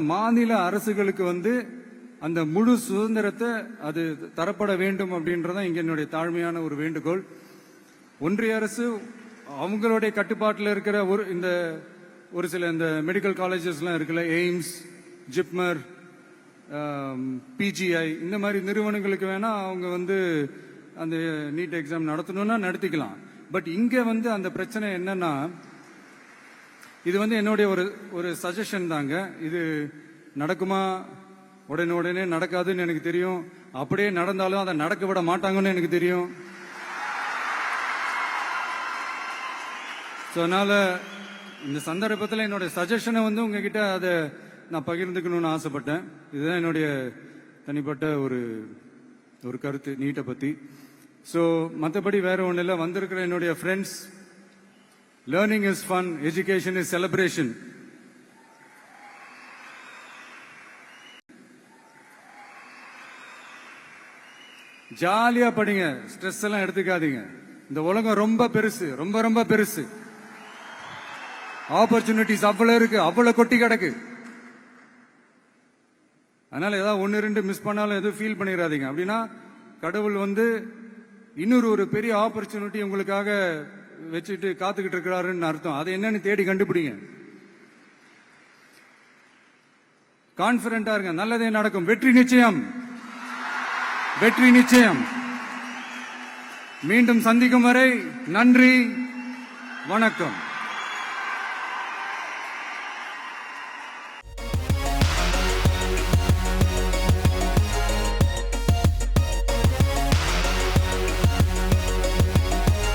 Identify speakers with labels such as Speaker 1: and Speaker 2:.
Speaker 1: மாநில அரசுகளுக்கு வந்து அந்த முழு சுதந்திரத்தை அது தரப்பட வேண்டும் அப்படின்றதான் இங்க என்னுடைய தாழ்மையான ஒரு வேண்டுகோள். ஒன்றிய அரசு அவங்களுடைய கட்டுப்பாட்டில் இருக்கிற ஒரு இந்த ஒரு சில இந்த மெடிக்கல் காலேஜஸ்லாம் இருக்குல்ல எய்ம்ஸ் ஜிப்மர் பிஜிஐ இந்த மாதிரி நிறுவனங்களுக்கு வேணா அவங்க வந்து அந்த நீட் எக்ஸாம் நடத்தணும்னா நடத்திக்கலாம். பட் இங்க வந்து அந்த பிரச்சனை என்னன்னா இது வந்து என்னுடைய ஒரு ஒரு சஜஷன் தாங்க. இது நடக்குமா? உடனே உடனே நடக்காதுன்னு எனக்கு தெரியும். அப்படியே நடந்தாலும் அதை நடக்க விட மாட்டாங்கன்னு எனக்கு தெரியும். ஸோ அதனால இந்த சந்தர்ப்பத்தில் என்னுடைய சஜஷனை வந்து உங்ககிட்ட அதை நான் பகிர்ந்துக்கணும்னு ஆசைப்பட்டேன். இதுதான் என்னுடைய தனிப்பட்ட ஒரு ஒரு கருத்து நீட்டை பற்றி ஸோ மற்றபடி வேற ஒன்றும் இல்லை வந்திருக்கிற என்னுடைய friends learning is fun education is celebration ஜாலியா படிங்க. ஸ்ட்ரெஸ் எல்லாம் எடுத்துக்காதீங்க. இந்த உலகம் ரொம்ப பெருசு ரொம்ப ரொம்ப பெருசு. ஆப்பர்ச்சுனிட்டிஸ் அவ்வளவு இருக்கு அவ்வளவு கொட்டி கிடக்கு. அதனால ஏதாவது ஒன்று ரெண்டு மிஸ் பண்ணாலும் எதுவும் ஃபீல் பண்ணிடாதீங்க அப்படின்னா கடவுள் வந்து இன்னொரு ஒரு பெரிய ஆப்பர்ச்சுனிட்டி உங்களுக்காக வச்சுட்டு காத்துக்கிட்டு இருக்கிறாருன்னு அர்த்தம். அது என்னன்னு தேடி கண்டுபிடிங்க. கான்பிடண்டா இருங்க. நல்லதே நடக்கும். வெற்றி நிச்சயம். வெற்றி நிச்சயம். மீண்டும் சந்திக்கும் வரை நன்றி. வணக்கம்.